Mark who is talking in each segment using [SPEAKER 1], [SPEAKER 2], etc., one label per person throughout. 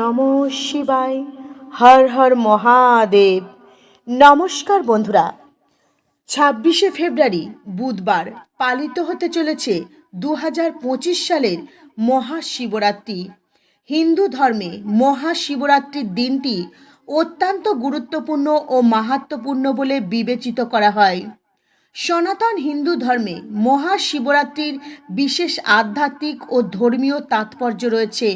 [SPEAKER 1] নম শিবায়। হর হর মহাদেব। নমস্কার বন্ধুরা। ছাব্বিশে ফেব্রুয়ারি বুধবার পালিত হতে চলেছে দু হাজার পঁচিশ সালের মহাশিবরাত্রি। হিন্দু ধর্মে মহাশিবরাত্রির দিনটি অত্যন্ত গুরুত্বপূর্ণ ও মাহাত্মপূর্ণ বলে বিবেচিত করা হয়। সনাতন হিন্দু ধর্মে মহাশিবরাত্রির বিশেষ আধ্যাত্মিক ও ধর্মীয় তাৎপর্য রয়েছে।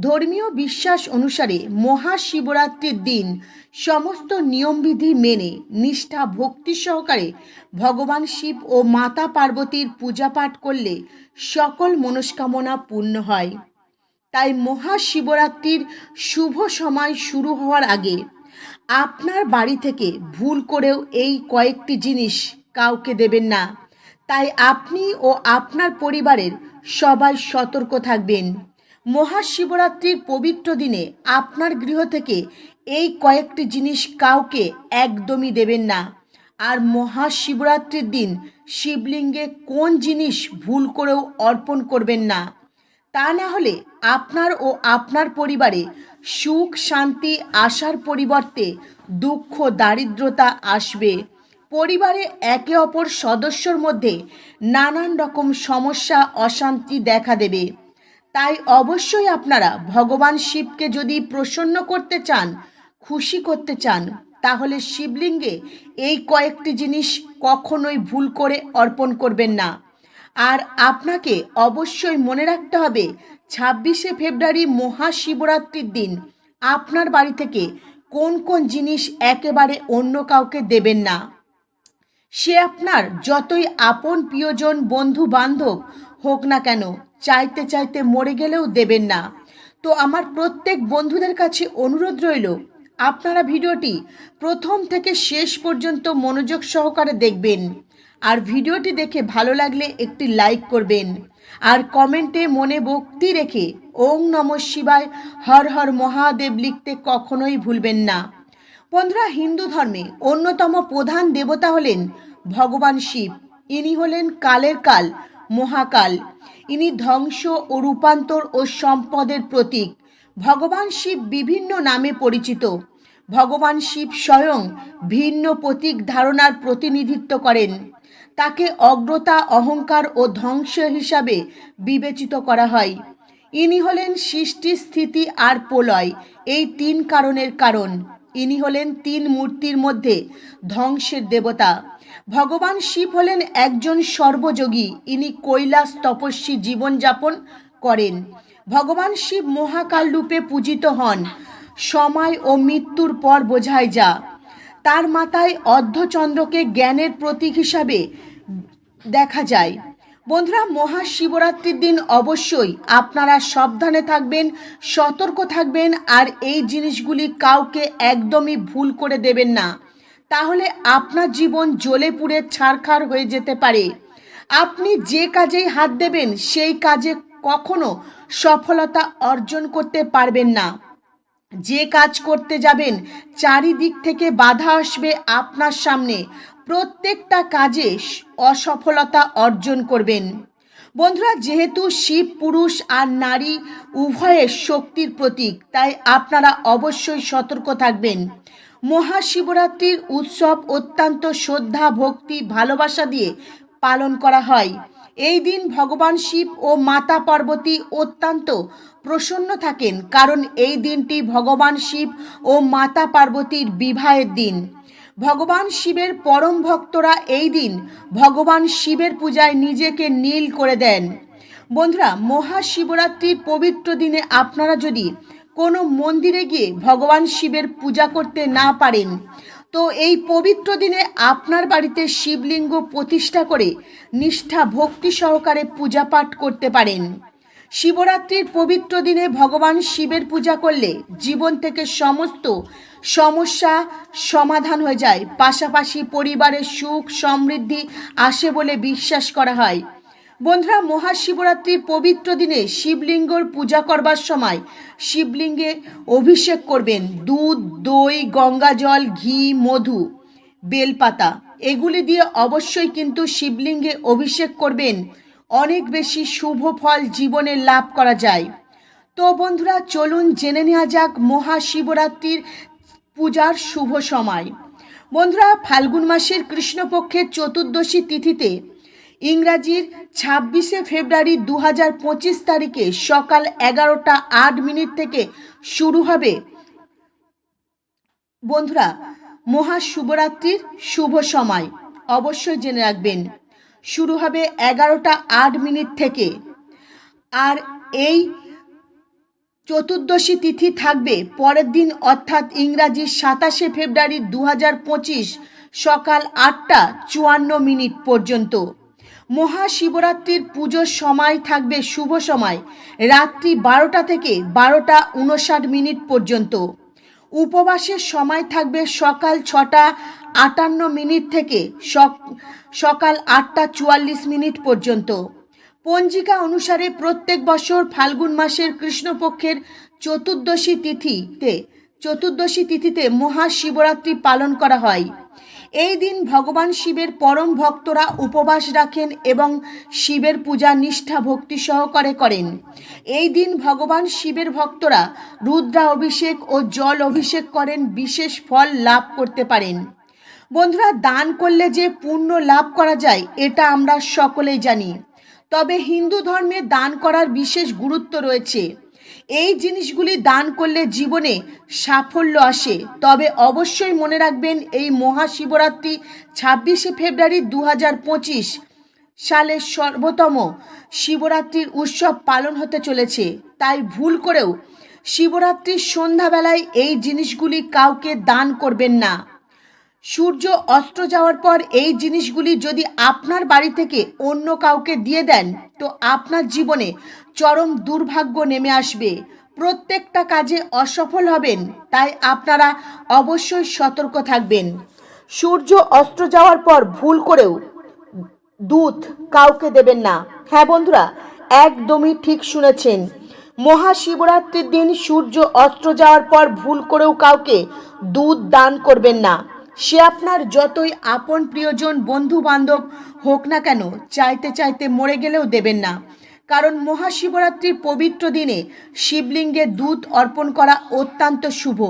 [SPEAKER 1] ধর্মীয় বিশ্বাস অনুসারে মহাশিবরাত্রির দিন সমস্ত নিয়মবিধি মেনে নিষ্ঠা ভক্তি সহকারে ভগবান শিব ও মাতা পার্বতীর পূজাপাঠ করলে সকল মনস্কামনা পূর্ণ হয়। তাই মহাশিবরাত্রির শুভ সময় শুরু হওয়ার আগে আপনার বাড়ি থেকে ভুল করেও এই কয়েকটি জিনিস কাউকে দেবেন না। তাই আপনি ও আপনার পরিবারের সবাই সতর্ক থাকবেন। মহাশিবরাত্রির পবিত্র দিনে আপনার গৃহ থেকে এই কয়েকটি জিনিস কাউকে একদমই দেবেন না। আর মহাশিবরাত্রির দিন শিবলিঙ্গে কোন জিনিস ভুল করেও অর্পণ করবেন না। তা না হলে আপনার ও আপনার পরিবারে সুখ, শান্তি আসার পরিবর্তে দুঃখ, দারিদ্রতা আসবে। পরিবারে একে অপর সদস্যর মধ্যে নানান রকম সমস্যা, অশান্তি দেখা দেবে। তাই অবশ্যই আপনারা ভগবান শিবকে যদি প্রসন্ন করতে চান, খুশি করতে চান, তাহলে শিবলিঙ্গে এই কয়েকটি জিনিস কখনোই ভুল করে অর্পণ করবেন না। আর আপনাকে অবশ্যই মনে রাখতে হবে, ছাব্বিশে ফেব্রুয়ারি মহাশিবরাত্রির দিন আপনার বাড়ি থেকে কোন কোন জিনিস একেবারে অন্য কাউকে দেবেন না। সে আপনার যতই আপন প্রিয়জন, বন্ধু, বান্ধব হোক না কেন, চাইতে চাইতে মরে গেলেও দেবেন না। তো আমার প্রত্যেক বন্ধুদের কাছে অনুরোধ রইল, আপনারা ভিডিওটি প্রথম থেকে শেষ পর্যন্ত মনোযোগ সহকারে দেখবেন। আর ভিডিওটি দেখে ভালো লাগলে একটি লাইক করবেন। আর কমেন্টে মনে ভক্তি রেখে ওং নম শিবায় হর হর মহাদেব লিখতে কখনোই ভুলবেন না। বন্ধুরা, হিন্দু ধর্মে অন্যতম প্রধান দেবতা হলেন ভগবান শিব। ইনি হলেন কালের কাল, মহাকাল। ইনি ধ্বংস ও রূপান্তর ও সম্পদের প্রতীক। ভগবান শিব বিভিন্ন নামে পরিচিত। ভগবান শিব স্বয়ং ভিন্ন প্রতীক ধারণার প্রতিনিধিত্ব করেন। তাকে অগ্রতা, অহংকার ও ধ্বংস হিসাবে বিবেচিত করা হয়। ইনি হলেন সৃষ্টি স্থিতি আর প্রলয়, এই তিন কারণের কারণ। ইনি হলেন তিন মূর্তির মধ্যে ধ্বংসের দেবতা। ভগবান শিব হলেন একজন সর্বযোগী, ইনি কৈলাস তপস্বী জীবনযাপন করেন। ভগবান শিব মহাকাল রূপে পূজিত হন। সময় ও মৃত্যুর পর বোঝায় যা। তার মাথায় অর্ধচন্দ্রকে জ্ঞানের প্রতীক হিসাবে দেখা যায়। বন্ধুরা, মহাশিবরাত্রির দিন অবশ্যই আপনারা সাবধানে থাকবেন, সতর্ক থাকবেন, আর এই জিনিসগুলি কাউকে একদমই ভুল করে দেবেন না। তাহলে আপনার জীবন জ্বলে পুড়ে ছারখার হয়ে যেতে পারে। আপনি যে কাজেই হাত দেবেন, সেই কাজে কখনো সফলতা অর্জন করতে পারবেন না। যে কাজ করতে যাবেন, চারিদিক থেকে বাধা আসবে আপনার সামনে। প্রত্যেকটা কাজে অসফলতা অর্জন করবেন। বন্ধুরা, যেহেতু শিব, পুরুষ আর নারী উভয়ের শক্তির প্রতীক, তাই আপনারা অবশ্যই সতর্ক থাকবেন। মহাশিবরাত্রির উৎসব অত্যন্ত শ্রদ্ধা, ভক্তি, ভালোবাসা দিয়ে পালন করা হয়। এই দিন ভগবান শিব ও মাতা পার্বতী অত্যন্ত প্রসন্ন থাকেন, কারণ এই দিনটি ভগবান শিব ও মাতা পার্বতীর বিবাহের দিন। ভগবান শিবের পরম ভক্তরা এই দিন ভগবান শিবের পূজায় নিজেকে নীল করে দেন। বন্ধুরা মহাশিবরাত্রির পবিত্র দিনে আপনারা যদি কোনো মন্দিরে গিয়ে ভগবান শিবের পূজা করতে না পারেন তো এই পবিত্র দিনে আপনার বাড়িতে শিবলিঙ্গ প্রতিষ্ঠা করে নিষ্ঠা ভক্তি সহকারে পূজা পাঠ করতে পারেন। শিবরাত্রির পবিত্র দিনে ভগবান শিবের পূজা করলে জীবন থেকে সমস্ত সমস্যা সমাধান হয়ে যায়। পাশাপাশি পরিবারের সুখ সমৃদ্ধি আসে বলে বিশ্বাস করা হয়। বন্ধুরা, মহাশিবরাত্রির পবিত্র দিনে শিবলিঙ্গর পূজা করবার সময় শিবলিঙ্গে অভিষেক করবেন দুধ, দই, গঙ্গা জল, ঘি, মধু, বেলপাতা। এগুলি দিয়ে অবশ্যই কিন্তু শিবলিঙ্গে অভিষেক করবেন। অনেক বেশি শুভ ফল জীবনে লাভ করা যায়। তো বন্ধুরা, চলুন জেনে নেওয়া যাক মহাশিবরাত্রির পূজার শুভ সময়। বন্ধুরা, ফাল্গুন মাসের কৃষ্ণপক্ষের চতুর্দশী তিথিতে ইংরাজির ছাব্বিশে ফেব্রুয়ারি দু হাজার পঁচিশ তারিখে সকাল এগারোটা আট মিনিট থেকে শুরু হবে। বন্ধুরা, মহাশুভরাত্রির শুভ সময়। অবশ্যই জেনে রাখবেন, শুরু হবে এগারোটা আট মিনিট থেকে। আর এই চতুর্দশী তিথি থাকবে পরের দিন, অর্থাৎ ইংরাজি সাতাশে ফেব্রুয়ারি দু হাজার পঁচিশ সকাল আটটা চুয়ান্ন মিনিট পর্যন্ত। মহাশিবরাত্রির পুজোর সময় থাকবে শুভ সময়, রাত্রি বারোটা থেকে বারোটা উনষাট মিনিট পর্যন্ত। উপবাসের সময় থাকবে সকাল ছটা আটান্ন মিনিট থেকে সক- সকাল আটটা চুয়াল্লিশ মিনিট পর্যন্ত। পঞ্জিকা অনুসারে প্রত্যেক বছর ফাল্গুন মাসের কৃষ্ণপক্ষের চতুর্দশী তিথিতে চতুর্দশী তিথিতে মহাশিবরাত্রি পালন করা হয়। এই দিন ভগবান শিবের পরম ভক্তরা উপবাস রাখেন এবং শিবের পূজা নিষ্ঠা ভক্তি সহকারে করেন। এই দিন ভগবান শিবের ভক্তরা রুদ্রা অভিষেক ও জল অভিষেক করেন, বিশেষ ফল লাভ করতে পারেন। বন্ধুরা, দান করলে যে পুণ্য লাভ করা যায়, এটা আমরা সকলেই জানি। তবে হিন্দু ধর্মে দান করার বিশেষ গুরুত্ব রয়েছে। এই জিনিসগুলি দান করলে জীবনে সাফল্য আসে। তবে অবশ্যই মনে রাখবেন, এই মহাশিবরাত্রি ছাব্বিশে ফেব্রুয়ারি দু হাজার পঁচিশ সালের সর্বতম শিবরাত্রির উৎসব পালন হতে চলেছে। তাই ভুল করেও শিবরাত্রির সন্ধ্যাবেলায় এই জিনিসগুলি কাউকে দান করবেন না। সূর্য অস্ত যাওয়ার পর এই জিনিসগুলি যদি আপনার বাড়ি থেকে অন্য কাউকে দিয়ে দেন, তো আপনার জীবনে চরম দুর্ভাগ্য নেমে আসবে। প্রত্যেকটা কাজে অসফল হবেন, তাই আপনারা অবশ্যই সতর্ক থাকবেন। সূর্য অস্ত যাওয়ার পর ভুল করেও দুধ কাউকে দেবেন না। হ্যাঁ বন্ধুরা, একদমই ঠিক শুনেছেন। মহাশিবরাত্রির দিন সূর্য অস্ত্র যাওয়ার পর ভুল করেও কাউকে দুধ দান করবেন না। সে আপনার যতই আপন প্রিয়জন, বন্ধু বান্ধব হোক না কেন, চাইতে চাইতে মরে গেলেও দেবেন না। কারণ মহাশিবরাত্রির পবিত্র দিনে শিবলিঙ্গে দুধ অর্পণ করা অত্যন্ত শুভ।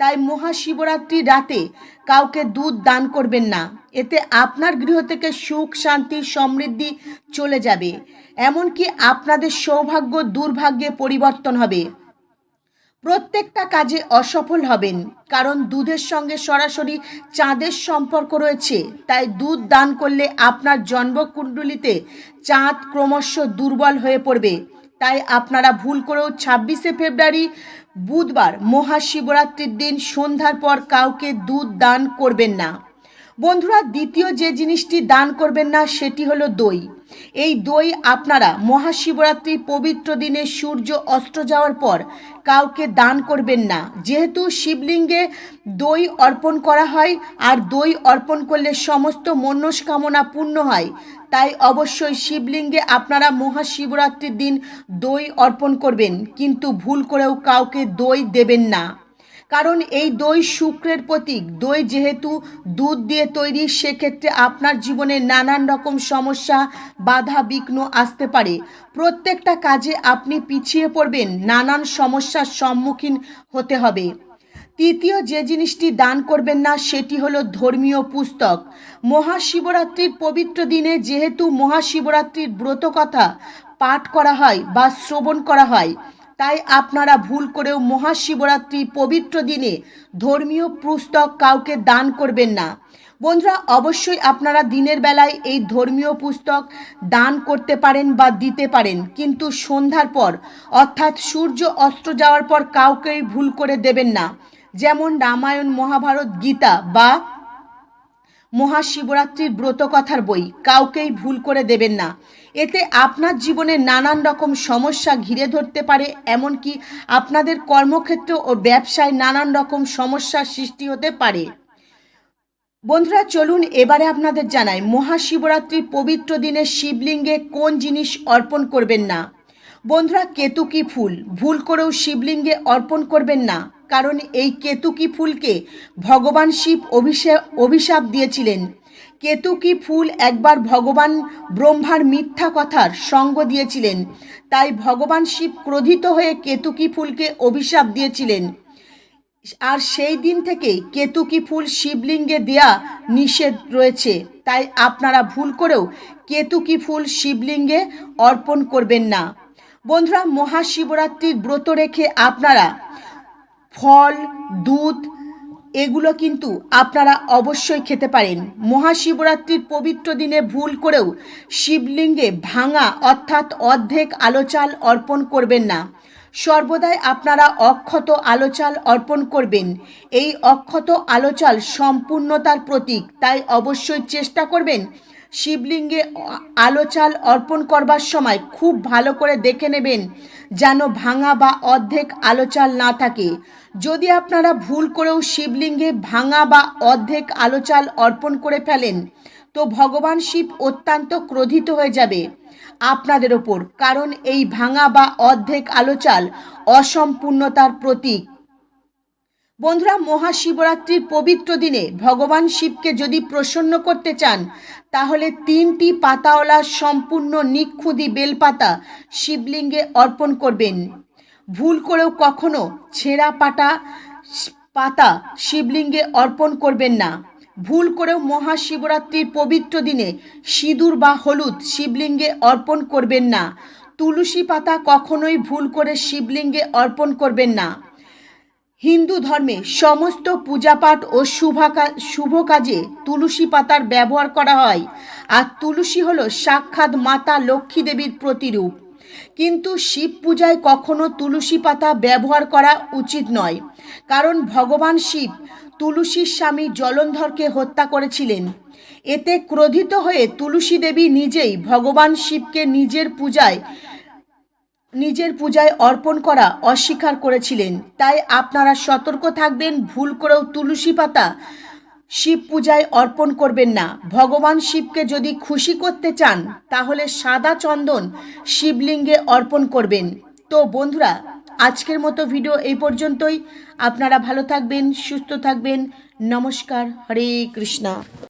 [SPEAKER 1] তাই মহাশিবরাত্রির রাতে কাউকে দুধ দান করবেন না। এতে আপনার গৃহ থেকে সুখ, শান্তি, সমৃদ্ধি চলে যাবে। এমনকি আপনাদের সৌভাগ্য, দুর্ভাগ্যে পরিবর্তন হবে। প্রত্যেকটা কাজে অসফল হবেন, কারণ দুধের সঙ্গে সরাসরি চাঁদের সম্পর্ক রয়েছে। তাই দুধ দান করলে আপনার জন্মকুণ্ডলিতে চাঁদ ক্রমশ দুর্বল হয়ে পড়বে। তাই আপনারা ভুল করেও ছাব্বিশে ফেব্রুয়ারি, বুধবার মহাশিবরাত্রির দিন সন্ধ্যার পর কাউকে দুধ দান করবেন না। বন্ধুরা, দ্বিতীয় যে জিনিসটি দান করবেন না, সেটি হলো দই। এই দই আপনারা মহাশিবরাত্রির পবিত্র দিনে সূর্য অস্ত যাওয়ার পর কাউকে দান করবেন না। যেহেতু শিবলিঙ্গে দই অর্পণ করা হয়, আর দই অর্পণ করলে সমস্ত মনস্কামনা পূর্ণ হয়, তাই অবশ্যই শিবলিঙ্গে আপনারা মহাশিবরাত্রির দিন দই অর্পণ করবেন। কিন্তু ভুল করেও কাউকে দই দেবেন না। কারণ এই দই শুক্রের প্রতীক। দই যেহেতু দুধ দিয়ে তৈরি, সেক্ষেত্রে আপনার জীবনে নানান রকম সমস্যা, বাধা, বিঘ্ন আসতে পারে। প্রত্যেকটা কাজে আপনি পিছিয়ে পড়বেন, নানান সমস্যার সম্মুখীন হতে হবে। তৃতীয় যে জিনিসটি দান করবেন না, সেটি হলো ধর্মীয় পুস্তক। মহাশিবরাত্রির পবিত্র দিনে যেহেতু মহাশিবরাত্রির ব্রত কথা পাঠ করা হয় বা শ্রবণ করা হয় তাই আপনারা ভুল করেও মহাশিবরাত্রির পবিত্র দিনে ধর্মীয় পুস্তক কাউকে দান করবেন না। বন্ধুরা, অবশ্যই আপনারা দিনের বেলায় এই ধর্মীয় পুস্তক দান করতে পারেন বা দিতে পারেন, কিন্তু সন্ধ্যার পর, অর্থাৎ সূর্য অস্ত যাওয়ার পর কাউকেই ভুল করে দেবেন না। যেমন রামায়ণ, মহাভারত, গীতা বা মহাশিবরাত্রির ব্রতকথার বই। কাউকেই ভুল করে দেবেন না। এতে আপনার জীবনে নানান রকম সমস্যা ঘিরে ধরতে পারে, এমনকি আপনাদের কর্মক্ষেত্র ও ব্যবসায় নানান রকম সমস্যার সৃষ্টি হতে পারে। বন্ধুরা, চলুন এবারে আপনাদের জানাই, মহাশিবরাত্রির পবিত্র দিনে শিবলিঙ্গে কোন জিনিস অর্পণ করবেন না? বন্ধুরা কেতুকি ফুল? ভুল করেও শিবলিঙ্গে অর্পণ করবেন না। কারণ এই কেতুকি ফুলকে ভগবান শিব অভিশাপ অভিশাপ দিয়েছিলেন। কেতুকি ফুল একবার ভগবান ব্রহ্মার মিথ্যা কথার সঙ্গ দিয়েছিলেন। তাই ভগবান শিব ক্রোধিত হয়ে কেতুকি ফুলকে অভিশাপ দিয়েছিলেন। আর সেই দিন থেকেই কেতুকি ফুল শিবলিঙ্গে দেয়া নিষেধ রয়েছে। তাই আপনারা ভুল করেও কেতুকি ফুল শিবলিঙ্গে অর্পণ করবেন না। বন্ধুরা, মহাশিবরাত্রির ব্রত রেখে আপনারা ফল, দুধ, এগুলো কিন্তু আপনারা অবশ্যই খেতে পারেন। মহাশিবরাত্রির পবিত্র দিনে ভুল করেও শিবলিঙ্গে ভাঙা অর্থাৎ অর্ধেক আলো চাল অর্পণ করবেন না। সর্বদাই আপনারা অক্ষত আলো চাল অর্পণ করবেন। এই অক্ষত আলো চাল সম্পূর্ণতার প্রতীক, তাই অবশ্যই চেষ্টা করবেন শিবলিঙ্গে অ- আলো চাল অর্পণ করবার সময় খুব ভালো করে দেখে নেবেন যেন ভাঙা বা অর্ধেক আলো চাল না থাকে। যদি আপনারা ভুল করেও শিবলিঙ্গে ভাঙা বা অর্ধেক আলো চাল অর্পণ করে ফেলেন, তো ভগবান শিব অত্যন্ত ক্রোধিত হয়ে যাবে আপনাদের ওপর। কারণ এই ভাঙা বা অর্ধেক আলো চাল অসম্পূর্ণতার প্রতীক। বন্ধুরা, মহাশিবরাত্রির পবিত্র দিনে ভগবান শিবকে যদি প্রসন্ন করতে চান, তাহলে তিনটি পাতাওয়ালা সম্পূর্ণ নিক্ষুদি বেলপাতা শিবলিঙ্গে অর্পণ করবেন। ভুল করেও কখনো ছেঁড়া পাটা পাতা শিবলিঙ্গে অর্পণ করবেন না। ভুল করেও মহাশিবরাত্রির পবিত্র দিনে সিঁদুর বা হলুদ শিবলিঙ্গে অর্পণ করবেন না। তুলসী পাতা কখনোই ভুল করে শিবলিঙ্গে অর্পণ করবেন না। হিন্দু ধর্মে সমস্ত পূজাপাঠ ও শুভা শুভ কাজে তুলসী পাতার ব্যবহার করা হয়। আর তুলসী হলো সাক্ষাৎ মাতা লক্ষ্মী দেবীর প্রতিরূপ। কিন্তু শিব পূজায় কখনো তুলসী পাতা ব্যবহার করা উচিত নয়। কারণ ভগবান শিব তুলসীর স্বামী জলন্ধরকে হত্যা করেছিলেন। এতে ক্রোধিত হয়ে তুলসী দেবী নিজেই ভগবান শিবকে নিজের পূজায় নিজের পূজায় অর্পণ করা অস্বীকার করেছিলেন। তাই আপনারা সতর্ক থাকবেন, ভুল করেও তুলসী পাতা শিব পূজায় অর্পণ করবেন না। ভগবান শিবকে যদি খুশি করতে চান, তাহলে সাদা চন্দন শিবলিঙ্গে অর্পণ করবেন। তো বন্ধুরা, আজকের মতো ভিডিও এই পর্যন্তই। আপনারা ভালো থাকবেন, সুস্থ থাকবেন। নমস্কার, হরে কৃষ্ণা।